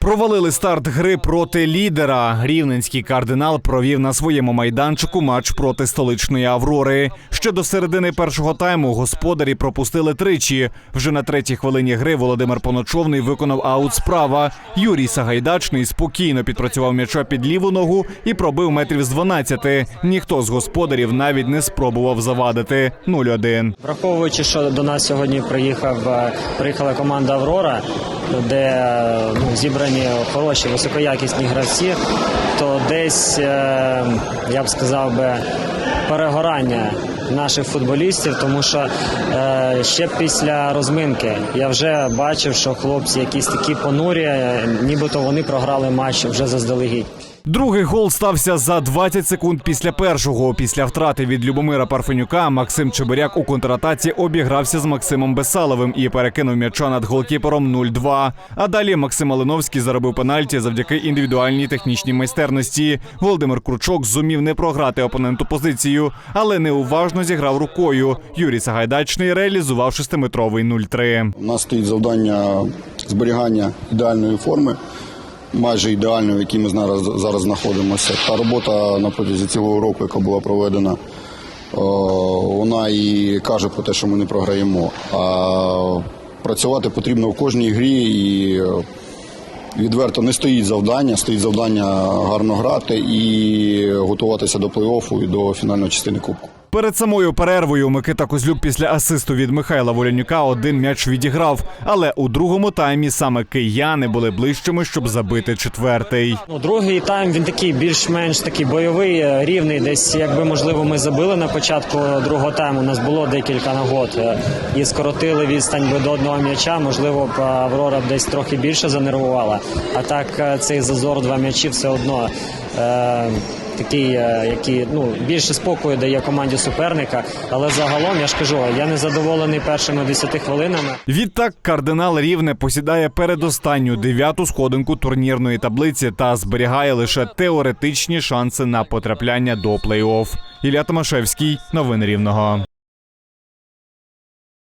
Провалили старт гри проти лідера. Рівненський кардинал провів на своєму майданчику матч проти столичної Аврори. Ще до середини першого тайму господарі пропустили тричі. Вже на третій хвилині гри Володимир Поночовний виконав аут справа. Юрій Сагайдачний спокійно підпрацював м'яча під ліву ногу і пробив метрів з 12. Ніхто з господарів навіть не спробував завадити. 0-1. Враховуючи, що до нас сьогодні приїхав, е, приїхала команда Аврора, де е, ну, зібрані хороші високоякісні гравці, то десь е, я б сказав би перегорання наших футболістів, тому що е, ще після розминки я вже бачив, що хлопці якісь такі понурі, нібито вони програли матч вже заздалегідь. Другий гол стався за 20 секунд після першого. Після втрати від Любомира Парфенюка Максим Чебиряк у контратаці обігрався з Максимом Бесаловим і перекинув м'яча над голкіпером 0-2. А далі Максим Малиновський заробив пенальті завдяки індивідуальній технічній майстерності. Володимир Кручок зумів не програти опоненту позицію, але неуважно зіграв рукою. Юрій Сагайдачний реалізував шестиметровий 0-3. У нас стоїть завдання зберігання ідеальної форми, майже ідеальної, в якій ми зараз, зараз знаходимося. Та робота на протязі цілого року, яка була проведена, е, вона і каже про те, що ми не програємо. А працювати потрібно в кожній грі і е, відверто не стоїть завдання, стоїть завдання гарно грати і готуватися до плей-оффу і до фінальної частини Кубку. Перед самою перервою Микита Козлюк після асисту від Михайла Волянюка один м'яч відіграв. Але у другому таймі саме кияни були ближчими, щоб забити четвертий. Ну, другий тайм він такий більш-менш такий бойовий, е, рівний. Десь якби можливо ми забили на початку другого тайму. У нас було декілька нагод е, і скоротили відстань би до одного м'яча. Можливо, Аврора б десь трохи більше занервувала. А так е, цей зазор два м'ячі все одно. Е, Такий, е, який ну більше спокою дає команді суперника, але загалом я ж кажу, я не задоволений першими 10 хвилинами. Відтак кардинал рівне посідає передостанню дев'яту сходинку турнірної таблиці та зберігає лише теоретичні шанси на потрапляння до плей-офф. Ілля Томашевський, новини рівного.